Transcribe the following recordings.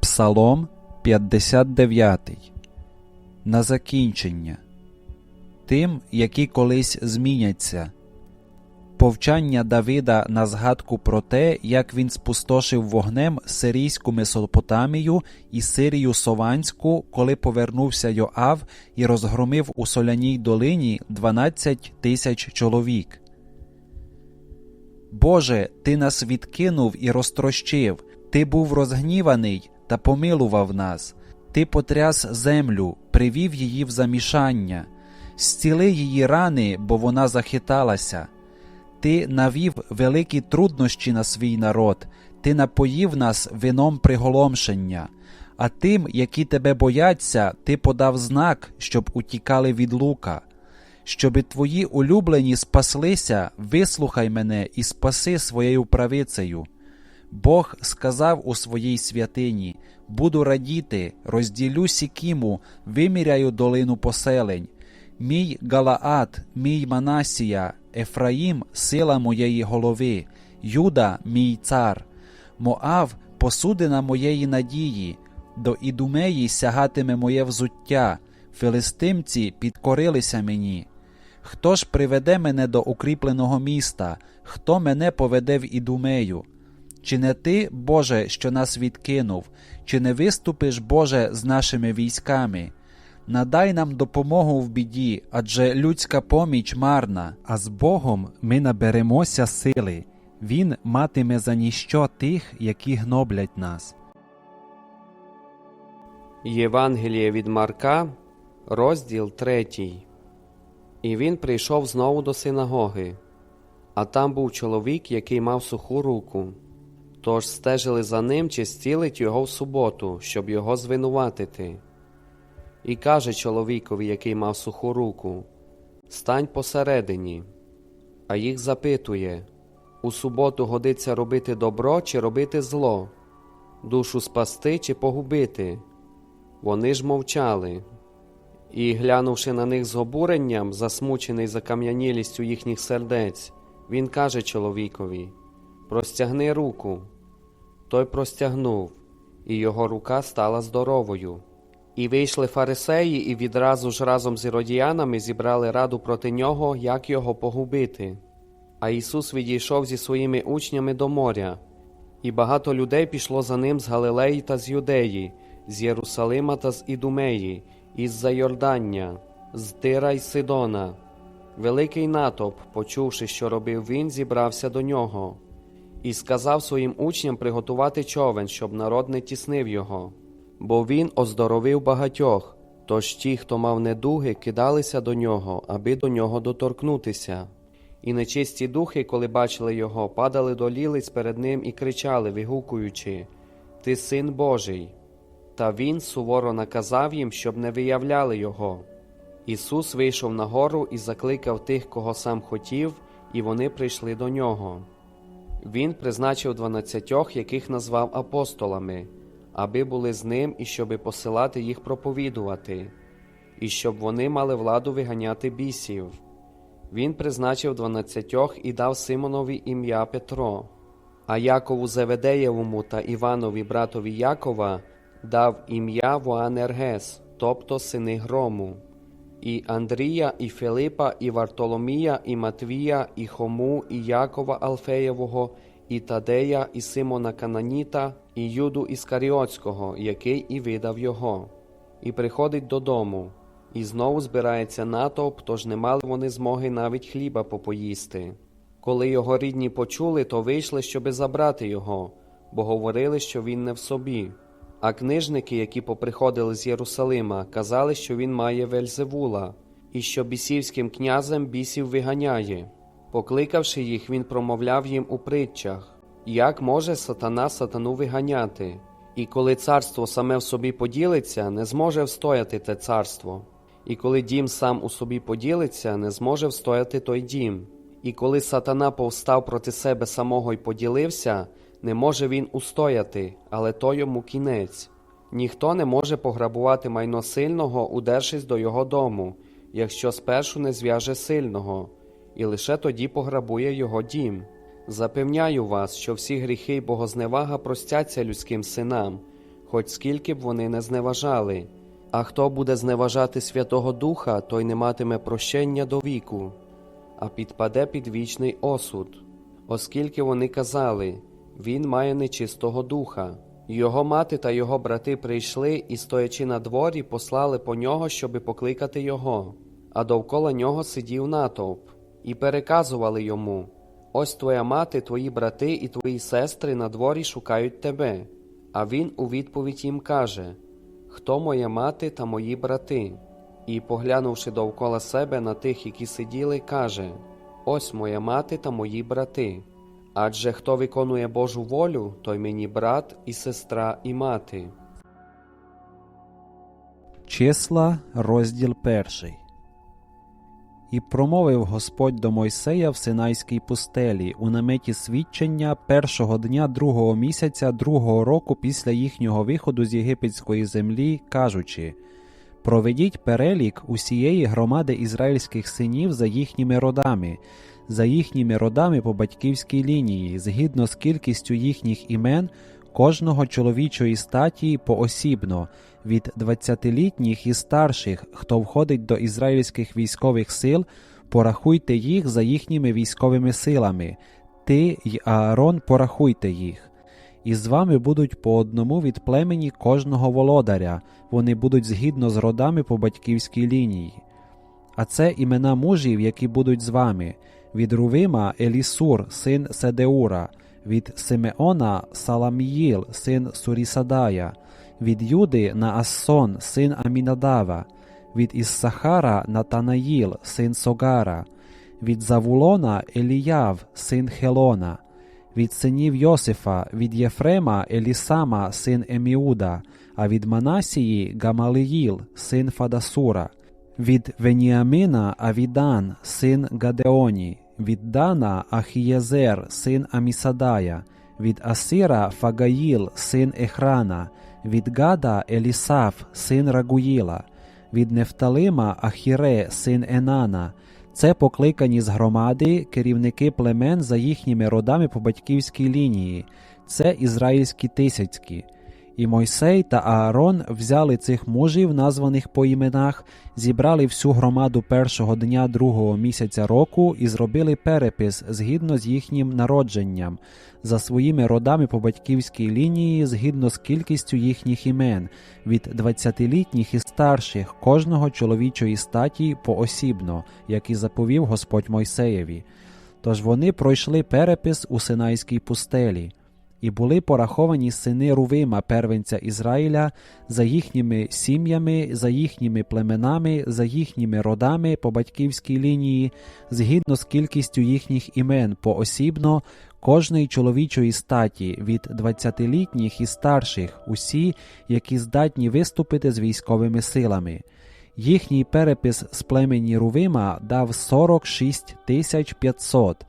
Псалом 59 На закінчення Тим, які колись зміняться. Повчання Давида на згадку про те, як він спустошив вогнем сирійську Месопотамію і Сирію Сованську, коли повернувся Йоав і розгромив у соляній долині 12 тисяч чоловік. Боже, ти нас відкинув і розтрощив, ти був розгніваний та помилував нас, ти потряс землю, привів її в замішання, зціли її рани, бо вона захиталася. Ти навів великі труднощі на свій народ, ти напоїв нас вином приголомшення, а тим, які тебе бояться, ти подав знак, щоб утікали від лука. Щоби твої улюблені спаслися, вислухай мене і спаси своєю правицею. Бог сказав у своїй святині: Буду радіти, розділю сікіму, виміряю долину поселень. Мій Галаат, мій Манасія, Ефраїм сила моєї голови, Юда, мій цар, Моав посудина моєї надії, до Ідумеї сягатиме моє взуття, филистимці підкорилися мені. Хто ж приведе мене до укріпленого міста, хто мене поведе в Ідумею? Чи не ти, Боже, що нас відкинув, чи не виступиш, Боже, з нашими військами? Надай нам допомогу в біді, адже людська поміч марна, а з Богом ми наберемося сили. Він матиме за ніщо тих, які гноблять нас. Євангеліє від Марка, розділ 3. І він прийшов знову до синагоги, а там був чоловік, який мав суху руку. Тож стежили за ним, чи зцілить його в суботу, щоб його звинуватити. І каже чоловікові, який мав суху руку: Стань посередині. А їх запитує у суботу годиться робити добро чи робити зло, душу спасти чи погубити. Вони ж мовчали. І, глянувши на них з обуренням, засмучений закам'янілістю їхніх сердець, він каже чоловікові: Простягни руку. Той простягнув, і його рука стала здоровою. І вийшли фарисеї, і відразу ж разом з іродіянами зібрали раду проти нього, як його погубити. А Ісус відійшов зі своїми учнями до моря, і багато людей пішло за ним з Галилеї та з Юдеї, з Єрусалима та з Ідумеї, із за Йордання, з Тира й Сидона. Великий натовп, почувши, що робив він, зібрався до нього, і сказав своїм учням приготувати човен, щоб народ не тіснив його. Бо він оздоровив багатьох, тож ті, хто мав недуги, кидалися до нього, аби до нього доторкнутися. І нечисті духи, коли бачили його, падали до лілиць перед ним і кричали, вигукуючи Ти син Божий. Та він суворо наказав їм, щоб не виявляли його. Ісус вийшов на гору і закликав тих, кого сам хотів, і вони прийшли до нього. Він призначив дванадцятьох, яких назвав апостолами, аби були з ним і щоби посилати їх проповідувати, і щоб вони мали владу виганяти бісів. Він призначив дванадцятьох і дав Симонові ім'я Петро, а Якову Зеведеєвому та Іванові братові Якова дав ім'я Воанергес, тобто сини грому, і Андрія, і Филипа, і Вартоломія, і Матвія, і Хому, і Якова Алфеєвого, і Тадея, і Симона Кананіта, і Юду Іскаріотського, який і видав його, і приходить додому. І знову збирається натовп, тож не мали вони змоги навіть хліба попоїсти. Коли його рідні почули, то вийшли, щоби забрати його, бо говорили, що він не в собі. А книжники, які поприходили з Єрусалима, казали, що він має Вельзевула, і що бісівським князем бісів виганяє. Покликавши їх, він промовляв їм у притчах як може сатана сатану виганяти, і коли царство саме в собі поділиться, не зможе встояти те царство. І коли дім сам у собі поділиться, не зможе встояти той дім. І коли сатана повстав проти себе самого й поділився, не може він устояти, але то йому кінець. Ніхто не може пограбувати майно сильного, удершись до його дому, якщо спершу не зв'яже сильного, і лише тоді пограбує його дім. Запевняю вас, що всі гріхи й богозневага простяться людським синам, хоч скільки б вони не зневажали. А хто буде зневажати Святого Духа, той не матиме прощення до віку, а підпаде під вічний осуд, оскільки вони казали він має нечистого духа. Його мати та його брати прийшли і, стоячи на дворі, послали по нього, щоби покликати його, а довкола нього сидів натовп, і переказували йому Ось твоя мати, твої брати і твої сестри на дворі шукають тебе. А він у відповідь їм каже Хто моя мати та мої брати? І, поглянувши довкола себе на тих, які сиділи, каже Ось моя мати та мої брати. Адже хто виконує Божу волю, той мені брат і сестра і мати. Числа, розділ перший. І промовив Господь до Мойсея в Синайській пустелі у наметі свідчення першого дня другого місяця другого року після їхнього виходу з єгипетської землі, кажучи: Проведіть перелік усієї громади ізраїльських синів за їхніми родами, за їхніми родами по батьківській лінії, згідно з кількістю їхніх імен, кожного чоловічої статі поосібно, від двадцятилітніх і старших, хто входить до ізраїльських військових сил, порахуйте їх за їхніми військовими силами. Ти й Аарон порахуйте їх. І з вами будуть по одному від племені кожного володаря, вони будуть згідно з родами по батьківській лінії. А це імена мужів, які будуть з вами: від Рувима Елісур, син Седеура, від Симеона Саламіїл, син Сурісадая, від Юди Наассон, син Амінадава, від Іссахара Натанаїл, син Согара, від Завулона Еліяв, син Хелона, від синів Йосифа, від Єфрема Елісама, син Еміуда, а від Манасії Гамалиїл, син Фадасура, від Веніамина Авідан, син Гадеоні, від Дана Ахієзер, син Амісадая, від Асира Фагаїл, син Ехрана, від Гада Елісаф, син Рагуїла, від Нефталима Ахіре, син Енана. Це покликані з громади керівники племен за їхніми родами по батьківській лінії, це ізраїльські тисяцькі. І Мойсей та Аарон взяли цих мужів, названих по іменах, зібрали всю громаду першого дня другого місяця року і зробили перепис згідно з їхнім народженням, за своїми родами по батьківській лінії, згідно з кількістю їхніх імен, від двадцятилітніх і старших кожного чоловічої статі поосібно, як і заповів Господь Мойсеєві. Тож вони пройшли перепис у Синайській пустелі. І були пораховані сини Рувима, первенця Ізраїля, за їхніми сім'ями, за їхніми племенами, за їхніми родами по батьківській лінії, згідно з кількістю їхніх імен поосібно, кожної чоловічої статі від двадцятилітніх і старших, усі, які здатні виступити з військовими силами. Їхній перепис з племені Рувима дав 46 тисяч 500.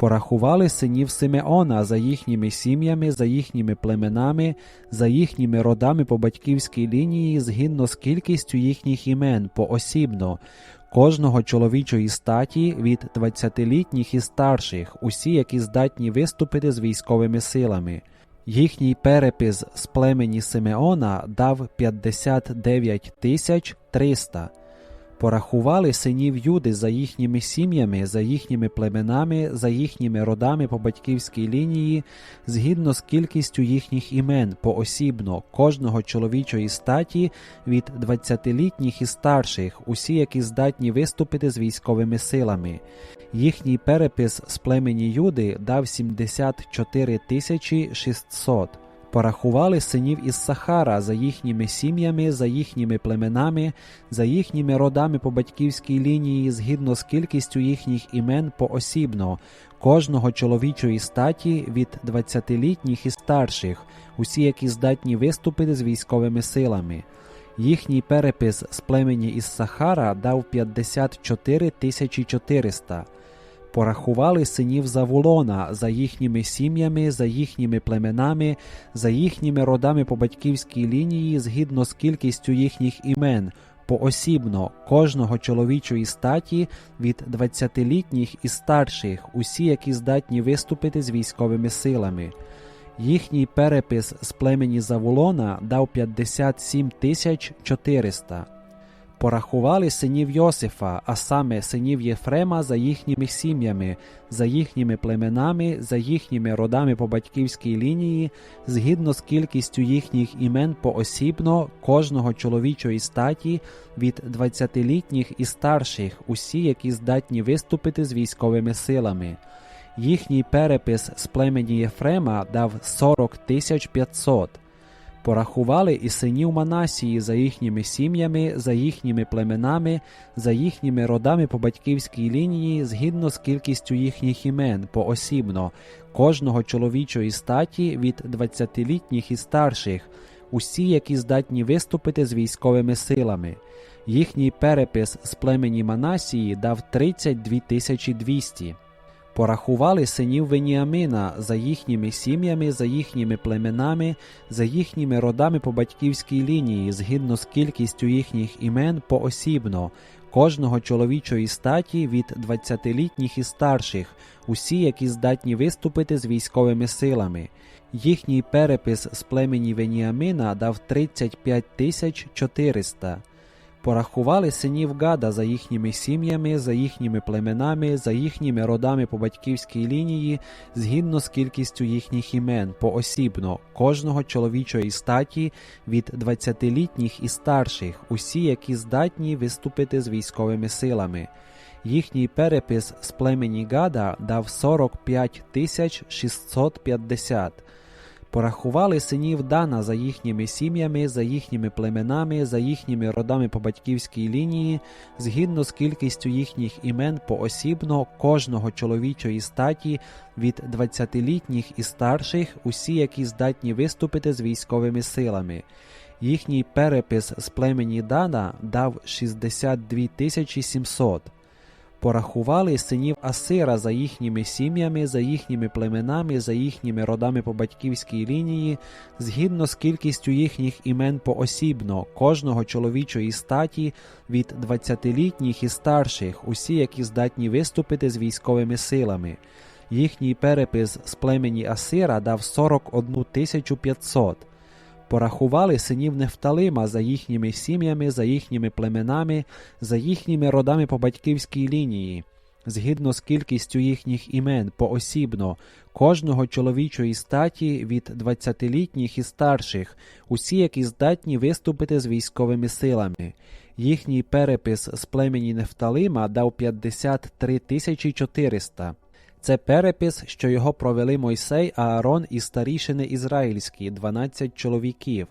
Порахували синів Симеона за їхніми сім'ями, за їхніми племенами, за їхніми родами по батьківській лінії, згідно з кількістю їхніх імен поосібно, кожного чоловічої статі від двадцятилітніх і старших, усі, які здатні виступити з військовими силами. Їхній перепис з племені Симеона дав 59 тисяч 300. Порахували синів Юди за їхніми сім'ями, за їхніми племенами, за їхніми родами по батьківській лінії, згідно з кількістю їхніх імен поосібно, кожного чоловічої статі від двадцятилітніх і старших, усі, які здатні виступити з військовими силами. Їхній перепис з племені Юди дав 74 тисячі 600. Порахували синів із Сахара за їхніми сім'ями, за їхніми племенами, за їхніми родами по батьківській лінії, згідно з кількістю їхніх імен поосібно, кожного чоловічої статі від двадцятилітніх і старших, усі, які здатні виступити з військовими силами. Їхній перепис з племені із Сахара дав 54 тисячі 400. Порахували синів Завулона за їхніми сім'ями, за їхніми племенами, за їхніми родами по батьківській лінії, згідно з кількістю їхніх імен, поосібно кожного чоловічої статі від двадцятилітніх і старших, усі, які здатні виступити з військовими силами. Їхній перепис з племені Заволона дав 57 тисяч 400. Порахували синів Йосифа, а саме синів Єфрема за їхніми сім'ями, за їхніми племенами, за їхніми родами по батьківській лінії, згідно з кількістю їхніх імен поосібно кожного чоловічої статі від 20-літніх і старших, усі, які здатні виступити з військовими силами. Їхній перепис з племені Єфрема дав 40 тисяч 500. Порахували і синів Манасії за їхніми сім'ями, за їхніми племенами, за їхніми родами по батьківській лінії, згідно з кількістю їхніх імен поосібно, кожного чоловічої статі від 20-літніх і старших, усі, які здатні виступити з військовими силами. Їхній перепис з племені Манасії дав 32 200. Порахували синів Веніамина за їхніми сім'ями, за їхніми племенами, за їхніми родами по батьківській лінії, згідно з кількістю їхніх імен поосібно, кожного чоловічої статі від 20-літніх і старших, усі, які здатні виступити з військовими силами. Їхній перепис з племені Веніамина дав 35 тисяч 400. Порахували синів Гада за їхніми сім'ями, за їхніми племенами, за їхніми родами по батьківській лінії, згідно з кількістю їхніх імен, поосібно, кожного чоловічої статі від 20-літніх і старших, усі, які здатні виступити з військовими силами. Їхній перепис з племені Гада дав 45 тисяч 650. Порахували синів Дана за їхніми сім'ями, за їхніми племенами, за їхніми родами по батьківській лінії, згідно з кількістю їхніх імен поосібно кожного чоловічої статі від 20-літніх і старших, усі, які здатні виступити з військовими силами. Їхній перепис з племені Дана дав 62 700. Порахували синів Асира за їхніми сім'ями, за їхніми племенами, за їхніми родами по батьківській лінії, згідно з кількістю їхніх імен поосібно, кожного чоловічої статі від 20-літніх і старших, усі, які здатні виступити з військовими силами. Їхній перепис з племені Асира дав 41 500. Порахували синів Нефталима за їхніми сім'ями, за їхніми племенами, за їхніми родами по батьківській лінії, згідно з кількістю їхніх імен поосібно, кожного чоловічої статі від 20-літніх і старших, усі, які здатні виступити з військовими силами. Їхній перепис з племені Нефталима дав 53 400. Це перепис, що його провели Мойсей, Аарон і старішини ізраїльські, 12 чоловіків.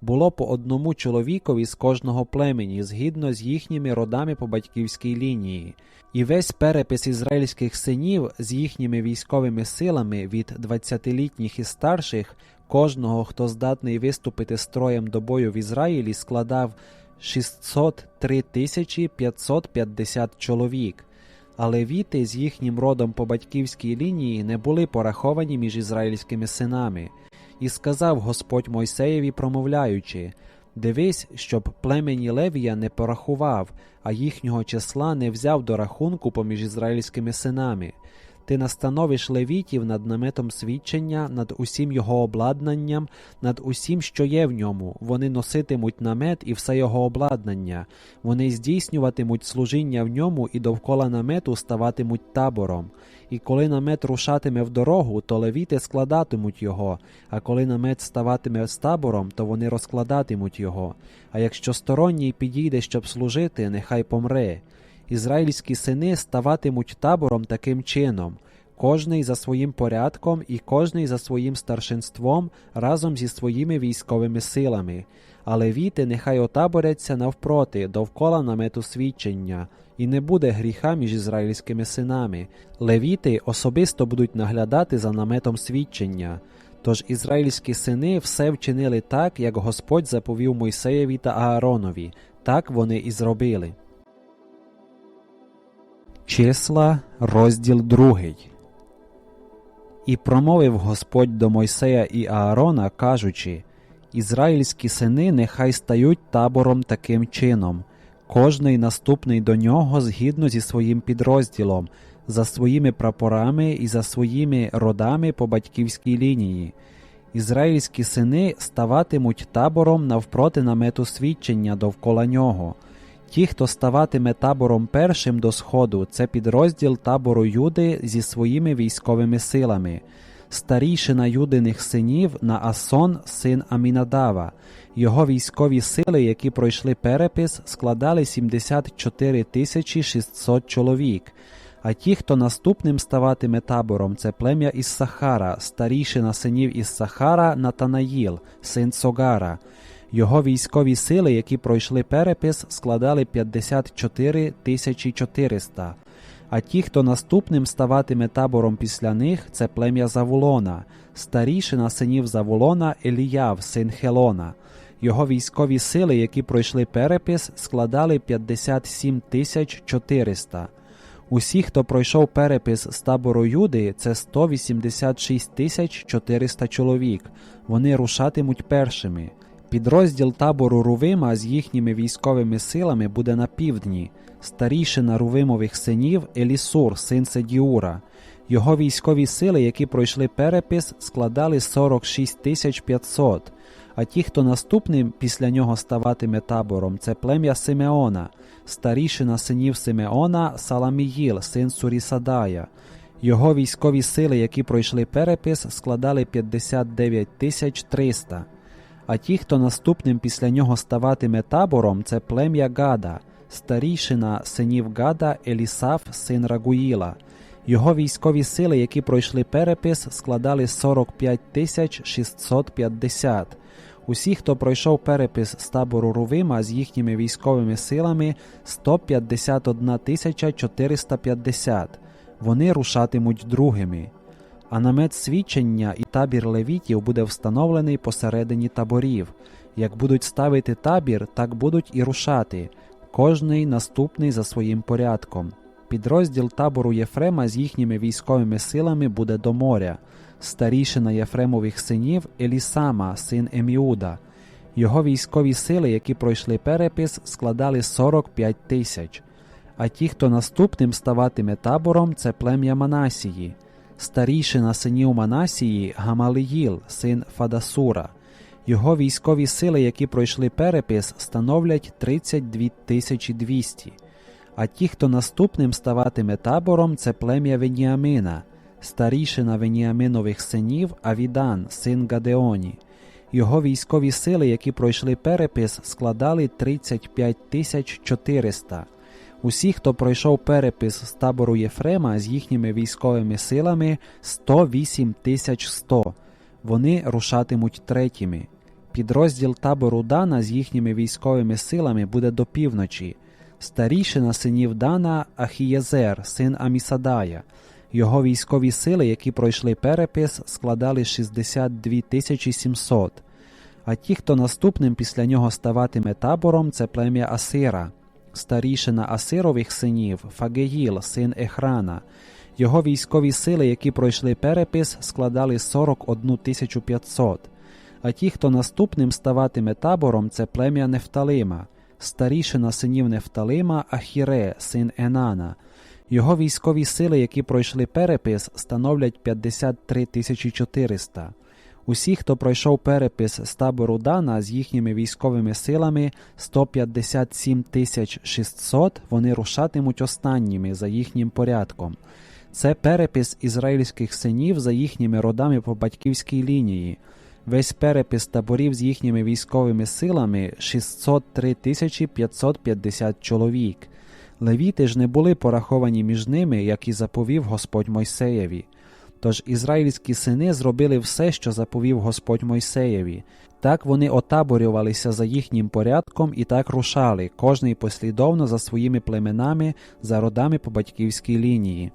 Було по одному чоловікові з кожного племені, згідно з їхніми родами по батьківській лінії. І весь перепис ізраїльських синів з їхніми військовими силами від 20-літніх і старших, кожного, хто здатний виступити строєм до бою в Ізраїлі, складав 603 550 чоловік а левіти з їхнім родом по батьківській лінії не були пораховані між ізраїльськими синами. І сказав Господь Мойсеєві, промовляючи Дивись, щоб племені Левія не порахував, а їхнього числа не взяв до рахунку поміж ізраїльськими синами. Ти настановиш левітів над наметом свідчення, над усім його обладнанням, над усім, що є в ньому. Вони носитимуть намет і все його обладнання. Вони здійснюватимуть служіння в ньому і довкола намету ставатимуть табором. І коли намет рушатиме в дорогу, то левіти складатимуть його, а коли намет ставатиме з табором, то вони розкладатимуть його. А якщо сторонній підійде, щоб служити, нехай помре. Ізраїльські сини ставатимуть табором таким чином, кожний за своїм порядком і кожний за своїм старшинством разом зі своїми військовими силами, а левіти нехай отаборяться навпроти, довкола намету свідчення, і не буде гріха між ізраїльськими синами. Левіти особисто будуть наглядати за наметом свідчення. Тож ізраїльські сини все вчинили так, як Господь заповів Мойсеєві та Ааронові, так вони і зробили. Числа, розділ другий. І промовив Господь до Мойсея і Аарона, кажучи: Ізраїльські сини нехай стають табором таким чином, кожний наступний до нього згідно зі своїм підрозділом, за своїми прапорами і за своїми родами по батьківській лінії. Ізраїльські сини ставатимуть табором навпроти намету свідчення довкола нього. Ті, хто ставатиме табором першим до сходу, це підрозділ табору Юди зі своїми військовими силами. Старійшина юдиних синів Наасон, син Амінадава. Його військові сили, які пройшли перепис, складали 74 тисячі 600 чоловік. А ті, хто наступним ставатиме табором, це плем'я із Сахара, старішина синів із Сахара Натанаїл, син Согара. Його військові сили, які пройшли перепис, складали 54 тисячі 400. А ті, хто наступним ставатиме табором після них, це плем'я Завулона, старішина синів Завулона Еліяв, син Хелона. Його військові сили, які пройшли перепис, складали 57 тисяч 400. Усі, хто пройшов перепис з табору Юди, це 186 тисяч 400 чоловік. Вони рушатимуть першими. Підрозділ табору Рувима з їхніми військовими силами буде на півдні. Старішина Рувимових синів Елісур, син Седіура. Його військові сили, які пройшли перепис, складали 46 тисяч 500. А ті, хто наступним після нього ставатиме табором, це плем'я Симеона, старішина синів Симеона Саламіїл, син Сурісадая. Його військові сили, які пройшли перепис, складали 59 тисяч 300. А ті, хто наступним після нього ставатиме табором, це плем'я Гада, старішина синів Гада Елісаф, син Рагуїла. Його військові сили, які пройшли перепис, складали 45 тисяч 650. Усі, хто пройшов перепис з табору Рувима з їхніми військовими силами 151 тисяча 450. Вони рушатимуть другими. А намет свідчення і табір левітів буде встановлений посередині таборів. Як будуть ставити табір, так будуть і рушати, кожний наступний за своїм порядком. Підрозділ табору Єфрема з їхніми військовими силами буде до моря, старішина Єфремових синів Елісама, син Еміуда. Його військові сили, які пройшли перепис, складали 45 тисяч. А ті, хто наступним ставатиме табором, це плем'я Манасії. Старішина синів Манасії Гамалиїл, син Фадасура. Його військові сили, які пройшли перепис, становлять 32 тисячі 200. А ті, хто наступним ставатиме табором, це плем'я Веніамина, старішина Веніаминових синів Авідан, син Гадеоні. Його військові сили, які пройшли перепис, складали 35 тисяч 400. Усі, хто пройшов перепис з табору Єфрема з їхніми військовими силами 108 тисяч 100. Вони рушатимуть третіми. Підрозділ табору Дана з їхніми військовими силами буде до півночі. Старішина синів Дана Ахієзер, син Амісадая. Його військові сили, які пройшли перепис, складали 62 тисячі 700. А ті, хто наступним після нього ставатиме табором, це плем'я Асира. Старішина Асирових синів Фагеїл, син Ехрана. Його військові сили, які пройшли перепис, складали 41 тисячу 500. А ті, хто наступним ставатиме табором, це плем'я Нефталима. Старішина синів Нефталима Ахіре, син Енана. Його військові сили, які пройшли перепис, становлять 53 тисячі 400. Усі, хто пройшов перепис з табору Дана з їхніми військовими силами 157 тисяч 600, вони рушатимуть останніми за їхнім порядком. Це перепис ізраїльських синів за їхніми родами по батьківській лінії. Весь перепис таборів з їхніми військовими силами 603 тисячі 550 чоловік. Левіти ж не були пораховані між ними, як і заповів Господь Мойсеєві. Тож ізраїльські сини зробили все, що заповів Господь Мойсеєві. Так вони отаборювалися за їхнім порядком і так рушали, кожний послідовно за своїми племенами, за родами по батьківській лінії.